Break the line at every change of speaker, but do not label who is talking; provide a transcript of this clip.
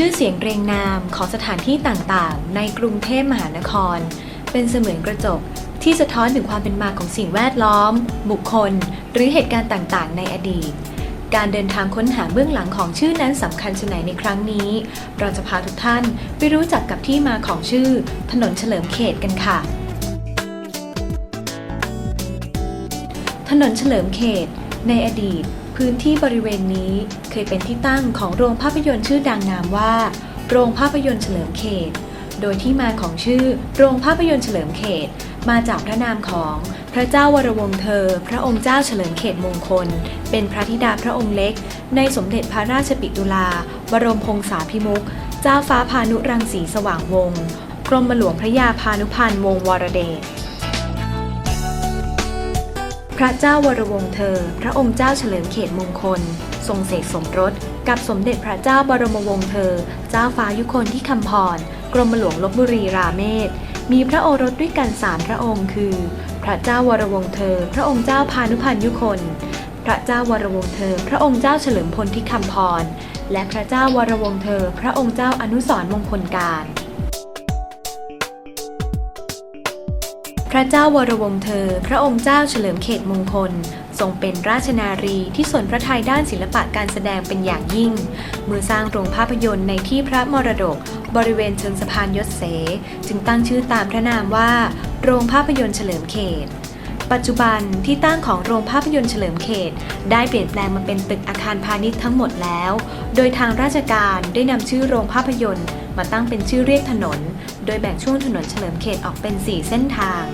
ื่อเรียงนามของสถานที่ต่างๆ ในกรุงเทพมหานคร เป็นเสมือนกระจกที่สะท้อนถึงความเป็นมาของสิ่งแวดล้อม บุคคล หรือเหตุการณ์ต่างๆ ในอดีต การเดินทางค้นหาเบื้องหลังของชื่อนั้นสำคัญชะไหนในครั้งนี้ เราจะพาทุกท่านไปรู้จักกับที่มาของชื่อ ถนนเฉลิมเขตกันค่ะ ถนนเฉลิมเขต ในอดีต พื้นที่บริเวณนี้เคยเป็นที่ตั้งของโรงภาพยนตร์ชื่อดังนามว่า โรงภาพยนตร์เฉลิมเขต โดยที่มาของชื่อ โรงภาพยนตร์เฉลิมเขต มาจากพระนามของพระเจ้าวรวงเธอ พระองค์เจ้าเฉลิมเขตมงคล เป็นพระธิดาพระองค์เล็ก ในสมเด็จพระราชปิตุลา บรมพงษาภิมุข เจ้าฟ้าพานุรังสีสว่างวงศ์กรมหลวงพระยาพานุพันธ์วงศ์วรเดช ระเจ้าวรวงเธอ พระองค์เจ้าเฉลิมเขตมงคล ทรงเสกสมรสกับสมเด็จพระเจ้าบรมวงศ์เธอ เจ้าฟ้ายุคนที่คำพร กรมหลวงลบบุรีราเมศ มีพระโอรสด้วยกันสามพระองค์คือ พระเจ้าวรวงศ์เธอ พระองค์เจ้าพานุพันยุคน พระเจ้าวรวงศ์เธอ พระองค์เจ้าเฉลิมพลที่คำพร และพระเจ้าวรวงศ์เธอ พระองค์เจ้าอนุสรมงคลการ พระเจ้าวรวงเธอ พระองค์เจ้าเฉลิมเขตมงคล ทรงเป็นราชนารีที่สนพระทัยด้านศิลปะการแสดงเป็นอย่างยิ่ง เมื่อสร้างโรงภาพยนตร์ในที่พระมรดก บริเวณเชิงสะพานยศเส จึงตั้งชื่อตามพระนามว่า โรงภาพยนตร์เฉลิมเขต ปัจจุบันที่ตั้งของโรงภาพยนตร์เฉลิมเขต ได้เปลี่ยนแปลงมาเป็นตึกอาคารพาณิชย์ทั้งหมดแล้ว โดยทางราชการได้นำชื่อโรงภาพยนตร์ มาตั้งเป็นชื่อเรียกถนน โดยแบ่งช่วงถนนเฉลิมเขตออกเป็น 4 เส้นทาง